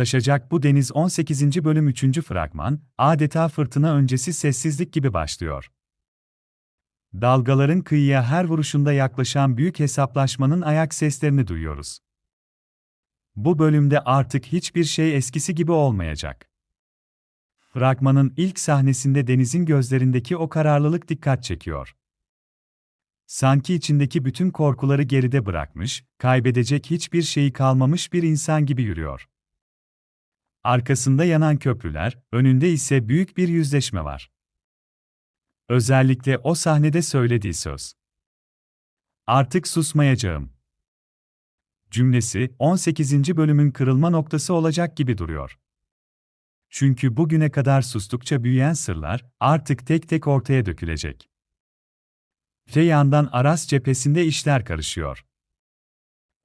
Taşacak bu deniz 18. bölüm 3. fragman, adeta fırtına öncesi sessizlik gibi başlıyor. Dalgaların kıyıya her vuruşunda yaklaşan büyük hesaplaşmanın ayak seslerini duyuyoruz. Bu bölümde artık hiçbir şey eskisi gibi olmayacak. Fragmanın ilk sahnesinde denizin gözlerindeki o kararlılık dikkat çekiyor. Sanki içindeki bütün korkuları geride bırakmış, kaybedecek hiçbir şeyi kalmamış bir insan gibi yürüyor. Arkasında yanan köprüler, önünde ise büyük bir yüzleşme var. Özellikle o sahnede söylediği söz. Artık susmayacağım. Cümlesi 18. bölümün kırılma noktası olacak gibi duruyor. Çünkü bugüne kadar sustukça büyüyen sırlar artık tek tek ortaya dökülecek. Öte Aras cephesinde işler karışıyor.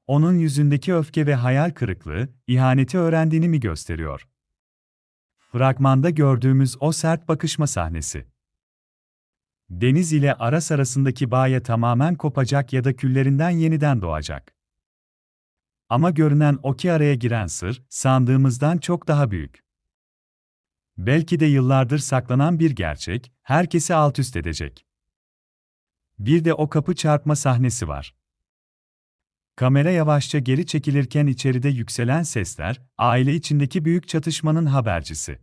Onun yüzündeki öfke ve hayal kırıklığı, ihaneti öğrendiğini mi gösteriyor? Fragmanda gördüğümüz o sert bakışma sahnesi. Deniz ile Aras arasındaki bağ tamamen kopacak ya da küllerinden yeniden doğacak. Ama görünen o ki araya giren sır, sandığımızdan çok daha büyük. Belki de yıllardır saklanan bir gerçek, herkesi alt üst edecek. Bir de o kapı çarpma sahnesi var. Kamera yavaşça geri çekilirken içeride yükselen sesler, aile içindeki büyük çatışmanın habercisi.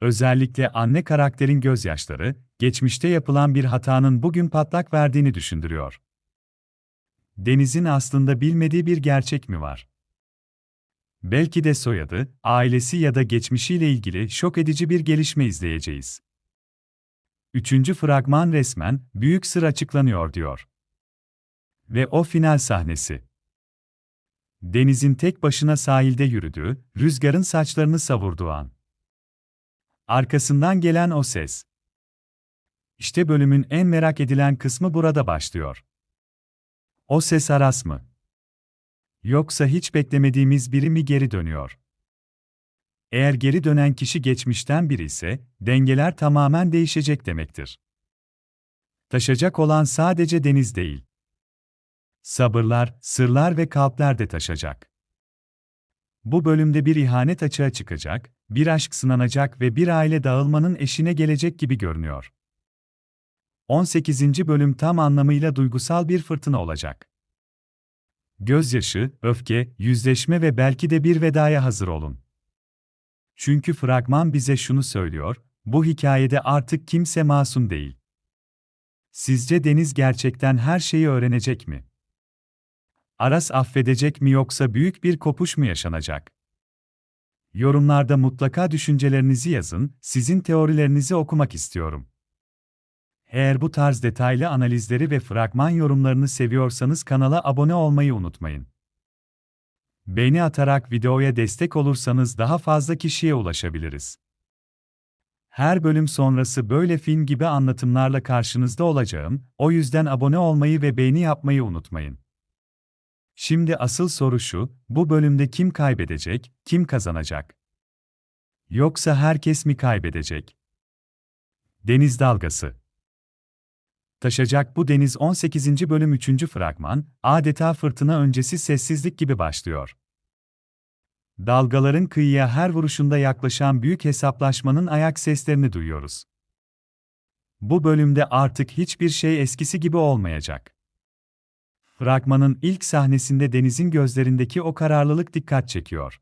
Özellikle anne karakterin gözyaşları, geçmişte yapılan bir hatanın bugün patlak verdiğini düşündürüyor. Deniz'in aslında bilmediği bir gerçek mi var? Belki de soyadı, ailesi ya da geçmişiyle ilgili şok edici bir gelişme izleyeceğiz. Üçüncü fragman resmen, büyük sır açıklanıyor diyor. Ve o final sahnesi. Deniz'in tek başına sahilde yürüdüğü, rüzgarın saçlarını savurduğu an. Arkasından gelen o ses. İşte bölümün en merak edilen kısmı burada başlıyor. O ses Aras mı? Yoksa hiç beklemediğimiz biri mi geri dönüyor? Eğer geri dönen kişi geçmişten biri ise, dengeler tamamen değişecek demektir. Taşacak olan sadece deniz değil. Sabırlar, sırlar ve kalpler de taşacak. Bu bölümde bir ihanet açığa çıkacak, bir aşk sınanacak ve bir aile dağılmanın eşine gelecek gibi görünüyor. 18. bölüm tam anlamıyla duygusal bir fırtına olacak. Gözyaşı, öfke, yüzleşme ve belki de bir vedaya hazır olun. Çünkü fragman bize şunu söylüyor, bu hikayede artık kimse masum değil. Sizce Deniz gerçekten her şeyi öğrenecek mi? Aras affedecek mi yoksa büyük bir kopuş mu yaşanacak? Yorumlarda mutlaka düşüncelerinizi yazın, sizin teorilerinizi okumak istiyorum. Eğer bu tarz detaylı analizleri ve fragman yorumlarını seviyorsanız kanala abone olmayı unutmayın. Beğeni atarak videoya destek olursanız daha fazla kişiye ulaşabiliriz. Her bölüm sonrası böyle film gibi anlatımlarla karşınızda olacağım, o yüzden abone olmayı ve beğeni yapmayı unutmayın. Şimdi asıl soru şu, bu bölümde kim kaybedecek, kim kazanacak? Yoksa herkes mi kaybedecek? Deniz Dalgası Taşacak bu deniz 18. bölüm 3. fragman, adeta fırtına öncesi sessizlik gibi başlıyor. Dalgaların kıyıya her vuruşunda yaklaşan büyük hesaplaşmanın ayak seslerini duyuyoruz. Bu bölümde artık hiçbir şey eskisi gibi olmayacak. Fragmanın ilk sahnesinde denizin gözlerindeki o kararlılık dikkat çekiyor.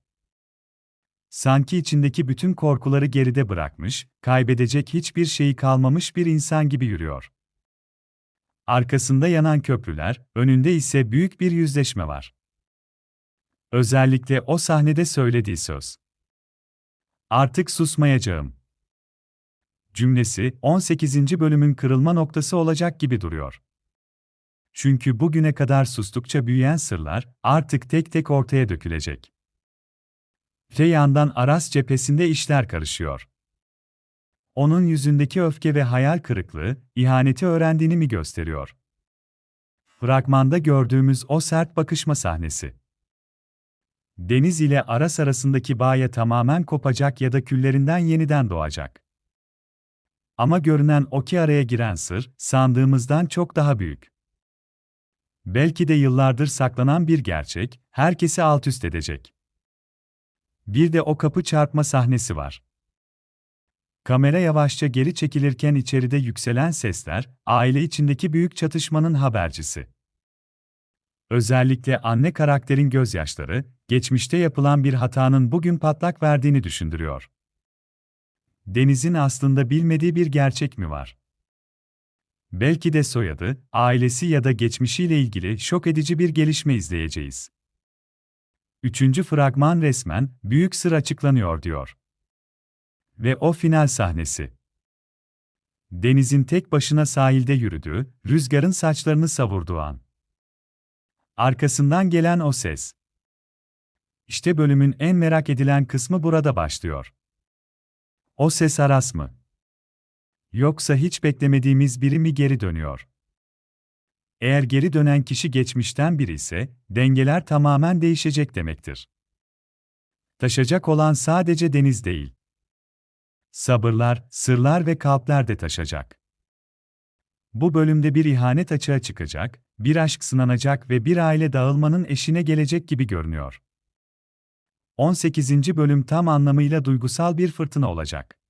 Sanki içindeki bütün korkuları geride bırakmış, kaybedecek hiçbir şeyi kalmamış bir insan gibi yürüyor. Arkasında yanan köprüler, önünde ise büyük bir yüzleşme var. Özellikle o sahnede söylediği söz. Artık susmayacağım. Cümlesi 18. bölümün kırılma noktası olacak gibi duruyor. Çünkü bugüne kadar sustukça büyüyen sırlar artık tek tek ortaya dökülecek. Öte yandan Aras cephesinde işler karışıyor. Onun yüzündeki öfke ve hayal kırıklığı, ihaneti öğrendiğini mi gösteriyor? Fragmanda gördüğümüz o sert bakışma sahnesi. Deniz ile Aras arasındaki bağ tamamen kopacak ya da küllerinden yeniden doğacak. Ama görünen o ki araya giren sır, sandığımızdan çok daha büyük. Belki de yıllardır saklanan bir gerçek, herkesi alt üst edecek. Bir de o kapı çarpma sahnesi var. Kamera yavaşça geri çekilirken içeride yükselen sesler, aile içindeki büyük çatışmanın habercisi. Özellikle anne karakterin gözyaşları, geçmişte yapılan bir hatanın bugün patlak verdiğini düşündürüyor. Deniz'in aslında bilmediği bir gerçek mi var? Belki de soyadı, ailesi ya da geçmişiyle ilgili şok edici bir gelişme izleyeceğiz. Üçüncü fragman resmen, büyük sır açıklanıyor diyor. Ve o final sahnesi. Deniz'in tek başına sahilde yürüdüğü, rüzgarın saçlarını savurduğu an. Arkasından gelen o ses. İşte bölümün en merak edilen kısmı burada başlıyor. O ses Aras mı? Yoksa hiç beklemediğimiz biri mi geri dönüyor? Eğer geri dönen kişi geçmişten biri ise, dengeler tamamen değişecek demektir. Taşacak olan sadece deniz değil. Sabırlar, sırlar ve kalpler de taşacak. Bu bölümde bir ihanet açığa çıkacak, bir aşk sınanacak ve bir aile dağılmanın eşine gelecek gibi görünüyor. 18. bölüm tam anlamıyla duygusal bir fırtına olacak.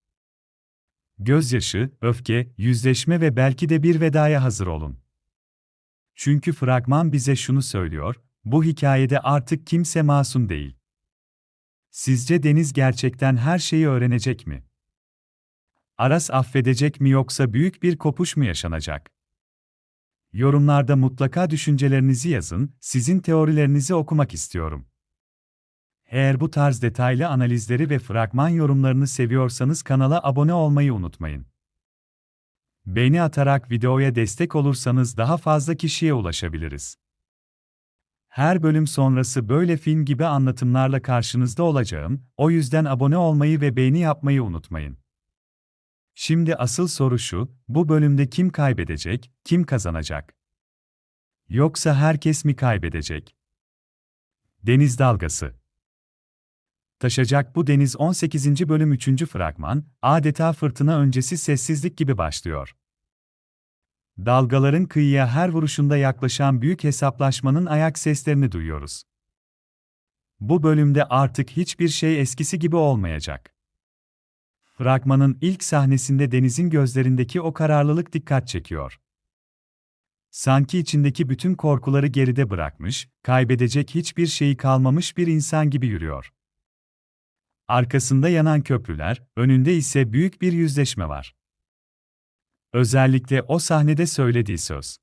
Gözyaşı, öfke, yüzleşme ve belki de bir vedaya hazır olun. Çünkü fragman bize şunu söylüyor, bu hikayede artık kimse masum değil. Sizce Deniz gerçekten her şeyi öğrenecek mi? Aras affedecek mi yoksa büyük bir kopuş mu yaşanacak? Yorumlarda mutlaka düşüncelerinizi yazın, sizin teorilerinizi okumak istiyorum. Eğer bu tarz detaylı analizleri ve fragman yorumlarını seviyorsanız kanala abone olmayı unutmayın. Beğeni atarak videoya destek olursanız daha fazla kişiye ulaşabiliriz. Her bölüm sonrası böyle film gibi anlatımlarla karşınızda olacağım, o yüzden abone olmayı ve beğeni yapmayı unutmayın. Şimdi asıl soru şu, bu bölümde kim kaybedecek, kim kazanacak? Yoksa herkes mi kaybedecek? Deniz dalgası Taşacak bu deniz 18. bölüm 3. fragman, adeta fırtına öncesi sessizlik gibi başlıyor. Dalgaların kıyıya her vuruşunda yaklaşan büyük hesaplaşmanın ayak seslerini duyuyoruz. Bu bölümde artık hiçbir şey eskisi gibi olmayacak. Fragmanın ilk sahnesinde Deniz'in gözlerindeki o kararlılık dikkat çekiyor. Sanki içindeki bütün korkuları geride bırakmış, kaybedecek hiçbir şeyi kalmamış bir insan gibi yürüyor. Arkasında yanan köprüler, önünde ise büyük bir yüzleşme var. Özellikle o sahnede söylediği söz.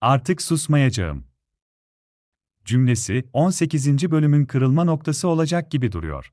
Artık susmayacağım. Cümlesi 18. bölümün kırılma noktası olacak gibi duruyor.